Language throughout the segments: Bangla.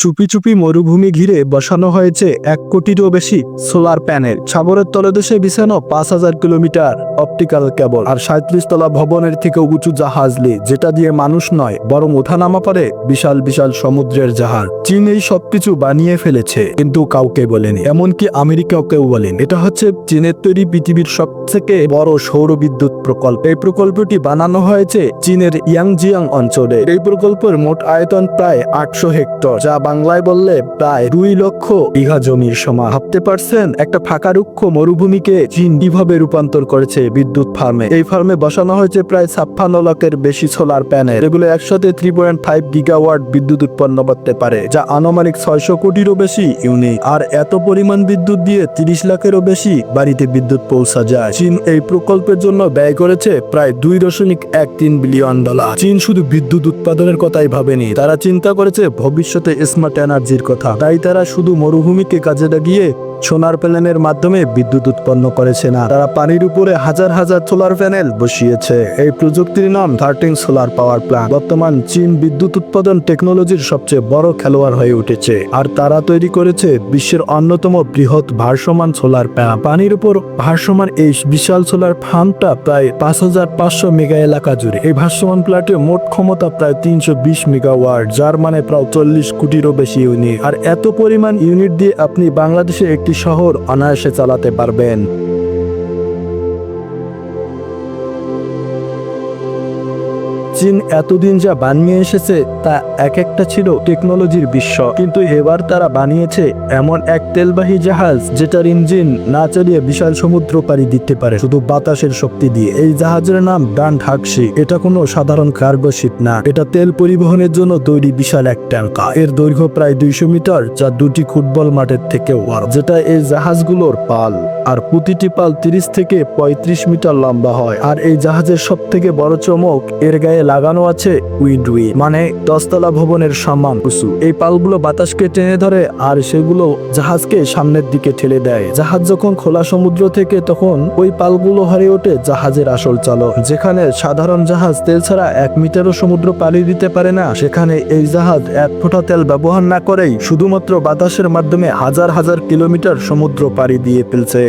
চুপি চুপি মরুভূমি ঘিরে বসানো হয়েছে এক কোটিরও বেশি সোলার প্যানেল। সাগরের তলদেশে বিছানো পাঁচ হাজার কিলোমিটার অপটিক্যাল কেবল আর সাঁত্রিশ তলা ভবনের থেকে উঁচু জাহাজ লি, যেটা দিয়ে মানুষ নয়, বরং ওঠানামা পারে বিশাল বিশাল সমুদ্রের জাহাজ। চীন এই সবকিছু বানিয়ে ফেলেছে, কিন্তু কাউকে বলেনি। এমনকি আমেরিকাও কেউ বলেন। এটা হচ্ছে চীনের তৈরি পৃথিবীর সবথেকে বড় সৌর বিদ্যুৎ প্রকল্প। এই প্রকল্পটি বানানো হয়েছে চীনের ইয়াংজিয়াং অঞ্চলে। এই প্রকল্পের মোট আয়তন প্রায় আটশো হেক্টর, যা বাংলায় বললে প্রায় দুই লক্ষ বিঘা জমির সমান ভাবতে পারছেন, একটা ফাঁকা রুক্ষ মরুভূমিকে চীন কীভাবে রূপান্তর করেছে বিদ্যুৎ ফার্মে? এই ফার্মে বসানো হয়েছে প্রায় ছাপ্পান্ন লাখের বেশি সোলার প্যানেল এগুলো একসাথে থ্রি পয়েন্ট ফাইভ গিগাওয়াট বিদ্যুৎ উৎপন্ন করতে পারে, যা আনুমানিক ছয়শো কোটিরও বেশি ইউনিট আর এত পরিমাণ বিদ্যুৎ দিয়ে তিরিশ লাখেরও বেশি বাড়িতে বিদ্যুৎ পৌঁছা যায়। চীন এই প্রকল্পের জন্য ব্যয় করেছে প্রায় দুই দশমিক এক তিন বিলিয়ন ডলার চীন শুধু বিদ্যুৎ উৎপাদনের কথাই ভাবেনি, তারা চিন্তা করেছে ভবিষ্যতে স্মার্ট এনার্জির কথা। তাই তারা শুধু মরুভূমিকে কাজে লাগিয়ে সোনার প্যানেলের মাধ্যমে বিদ্যুৎ উৎপন্ন করেছে না। তারা পানির উপরে হাজার হাজার সোলার প্যানেল বসিয়েছে। এই প্রযুক্তির নাম থার্টিন সোলার পাওয়ার প্ল্যান্ট বর্তমান চীন বিদ্যুৎ উৎপাদন টেকনোলজির সবচেয়ে বড় খেলোয়াড় হয়ে উঠেছে। আর তারা তৈরি করেছে বিশ্বের অন্যতম বৃহৎ ভারসমান সোলার প্যানেল পানির উপর ভারসমান এই বিশাল সোলার ফার্মটা প্রায় পাঁচ হাজার পাঁচশো মেগা এলাকা জুড়ে। এই ভারসমান প্ল্যান্টের মোট ক্ষমতা প্রায় তিনশো বিশ মেগাওয়াট যার মানে প্রায় চল্লিশ কোটিরও বেশি ইউনিট আর এত পরিমাণ ইউনিট দিয়ে আপনি বাংলাদেশে একটি শহর অনায়াসে চালাতে পারবেন। চীন এতদিন যা বানিয়ে এসেছে, তা এক একটা ছিল টেকনোলজির বিশ্ব। কিন্তু এবার তারা বানিয়েছে এমন এক তেলবাহী জাহাজ, যেটার ইঞ্জিন না চালিয়ে বিশাল সমুদ্র পাড়ি দিতে পারে, শুধু বাতাসের শক্তি দিয়ে। এই জাহাজের নাম ডান ঢাকসি এটা কোনো সাধারণ কার্গো শিপ না। এটা তেল পরিবহনের জন্য তৈরি বিশাল এক ট্যাঙ্কা। এর দৈর্ঘ্য প্রায় দুইশো মিটার, যা দুটি ফুটবল মাঠের থেকে বড় যেটা এই জাহাজগুলোর পাল। আর প্রতিটি পাল তিরিশ থেকে পঁয়ত্রিশ মিটার লম্বা হয়। আর এই জাহাজের সব থেকে বড় চমক, এর গায়ে লাগানো আছে উইন্ড উইন মানে দশতলা ভবনের সম্মান উঁচু এই পালগুলো বাতাসকে টেনে ধরে আর সেগুলো জাহাজকে সামনের দিকে ঠেলে দেয়। জাহাজ যখন খোলা সমুদ্র থেকে তখন ওই পালগুলো হয়ে ওঠে জাহাজের আসল চালক, যেখানে সাধারণ জাহাজ তেল ছাড়া এক মিটারও সমুদ্র পাড়ি দিতে পারে না। সেখানে এই জাহাজ এক ফোঁটা তেল ব্যবহার না করেই শুধুমাত্র বাতাসের মাধ্যমে হাজার হাজার কিলোমিটার সমুদ্র পাড়ি দিয়ে ফেলছে।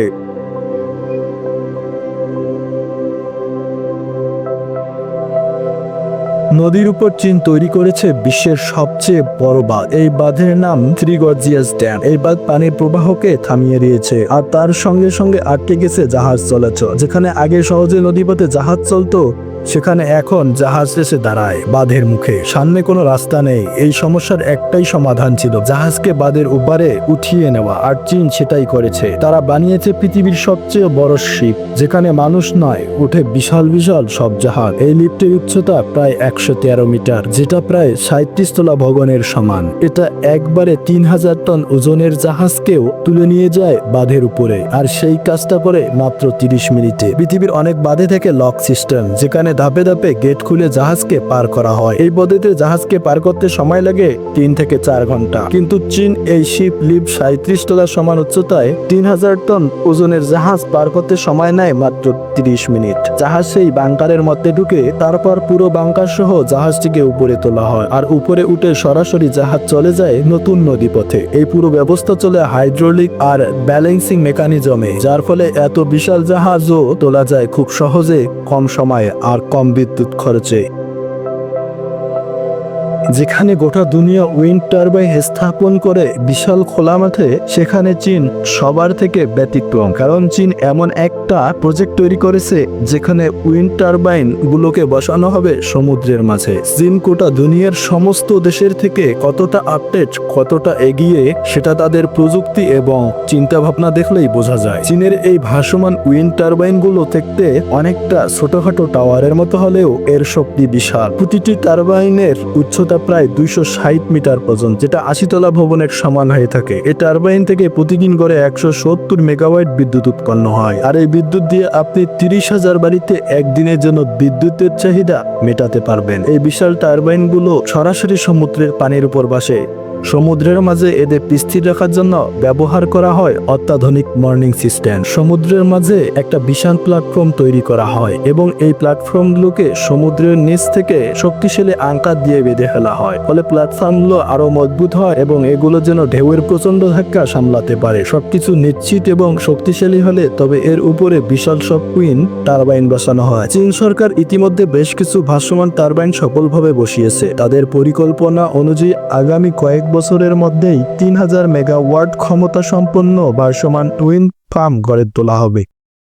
নদীর উপর চীন তৈরি করেছে বিশ্বের সবচেয়ে বড় বাঁধ। এই বাঁধের নাম ত্রিগর্জিয়াস ড্যাম। এই বাঁধ পানির প্রবাহকে থামিয়ে দিয়েছে আর তার সঙ্গে সঙ্গে আটকে গেছে জাহাজ চলাচল, যেখানে আগে সহজে নদীপথে জাহাজ চলতো সেখানে এখন জাহাজ এসে দাঁড়ায়, বাঁধের মুখে। সামনে কোনো রাস্তা নেই। এই সমস্যার একটাই সমাধান ছিল, জাহাজকে বাঁধের উপরে উঠিয়ে নেওয়া। আর চীন সেটাই করেছে। তারা বানিয়েছে পৃথিবীর সবচেয়ে বড় শিপ, যেখানে মানুষ নয়, উঠে বিশাল বিশাল সব জাহাজ। এই লিফটের উচ্চতা প্রায় একশো তেরো মিটার, যেটা প্রায় সাঁত্রিশ তলা ভবনের সমান। এটা একবারে তিন হাজার টন ওজনের জাহাজকেও তুলে নিয়ে যায় বাঁধের উপরে। আর সেই কাজটা করে মাত্র তিরিশ মিনিটে। পৃথিবীর অনেক বাঁধে থেকে লক সিস্টেম, যেখানে ধাপে ধাপে গেট খুলে জাহাজকে পার করা হয়। এই পদ্ধতিতে জাহাজকে পার করতে সময় লাগে তিন থেকে চার ঘণ্টা। কিন্তু চীন এই শিপ লিপ সাঁত্রিশ তলার সমান উচ্চতায় তিন হাজার টন ওজনের জাহাজ পার করতে সময় নেয় মাত্র তিরিশ মিনিট। জাহাজ সেই বাংকারের মধ্যে ঢুকে তারপর পুরো বাংকার সহ জাহাজটিকে উপরে তোলা হয় আর উপরে উঠে সরাসরি জাহাজ চলে যায় নতুন নদীপথে এই পুরো ব্যবস্থা চলে হাইড্রোলিক আর ব্যালেন্সিং মেকানিজমে, যার ফলে এত বিশাল জাহাজও তোলা যায় খুব সহজে, কম সময়ে আর কম বিদ্যুৎ খরচে যেখানে গোটা দুনিয়া উইন্ড টারবাইন স্থাপন করে বিশাল খোলা মাঠে, সেখানে চীন সবার থেকে ব্যতিক্রম। কারণ চীন এমন একটা প্রজেক্ট তৈরি করেছে যেখানে উইন্ড টারবাইন গুলোকে বসানো হবে সমুদ্রের মাঝে। চীন গোটা দুনিয়ার সমস্ত দেশের থেকে কতটা আপডেট কতটা এগিয়ে, সেটা তাদের প্রযুক্তি এবং চিন্তা ভাবনা দেখলেই বোঝা যায়। চীনের এই ভাসমান উইন্ড টারবাইনগুলো দেখতে অনেকটা ছোটখাটো টাওয়ারের মতো হলেও এর শক্তি বিশাল। প্রতিটি টারবাইনের উচ্চতা প্রায় দুইশো ষাট মিটার পর্যন্ত যেটা আশিতলা ভবনের সমান হয়ে থাকে। এই টারবাইন থেকে প্রতিদিন গড়ে একশো সত্তর মেগাওয়াট বিদ্যুৎ উৎপন্ন হয়। আর এই বিদ্যুৎ দিয়ে আপনি তিরিশ হাজার বাড়িতে একদিনের জন্য বিদ্যুতের চাহিদা মেটাতে পারবেন। এই বিশাল টারবাইনগুলো সরাসরি সমুদ্রের পানির উপর বাসে সমুদ্রের মাঝে এদের স্থির রাখার জন্য ব্যবহার করা হয় অত্যাধুনিক মর্নিং সিস্টেম। সমুদ্রের মাঝে একটা বিশাল প্ল্যাটফর্ম তৈরি করা হয় এবং এই প্ল্যাটফর্মগুলোকে সমুদ্রের নিচ থেকে শক্তিশালী আঙ্কার দিয়ে বেঁধে ফেলা হয়। ফলে প্ল্যাটফর্মগুলো আরও মজবুত হয় এবং এগুলো যেন ঢেউয়ের প্রচণ্ড ধাক্কা সামলাতে পারে। সবকিছু নিশ্চিত এবং শক্তিশালী হলে তবে এর উপরে বিশাল সব কুইন টারবাইন বসানো হয়। চীন সরকার ইতিমধ্যে বেশ কিছু ভাসমান টারবাইন সফলভাবে বসিয়েছে। তাদের পরিকল্পনা অনুযায়ী আগামী কয়েক বছরের মধ্যেই তিন হাজার মেগাওয়াট ক্ষমতা সম্পন্ন ভারসমান টুইন ফার্ম গড়ে তোলা হবে।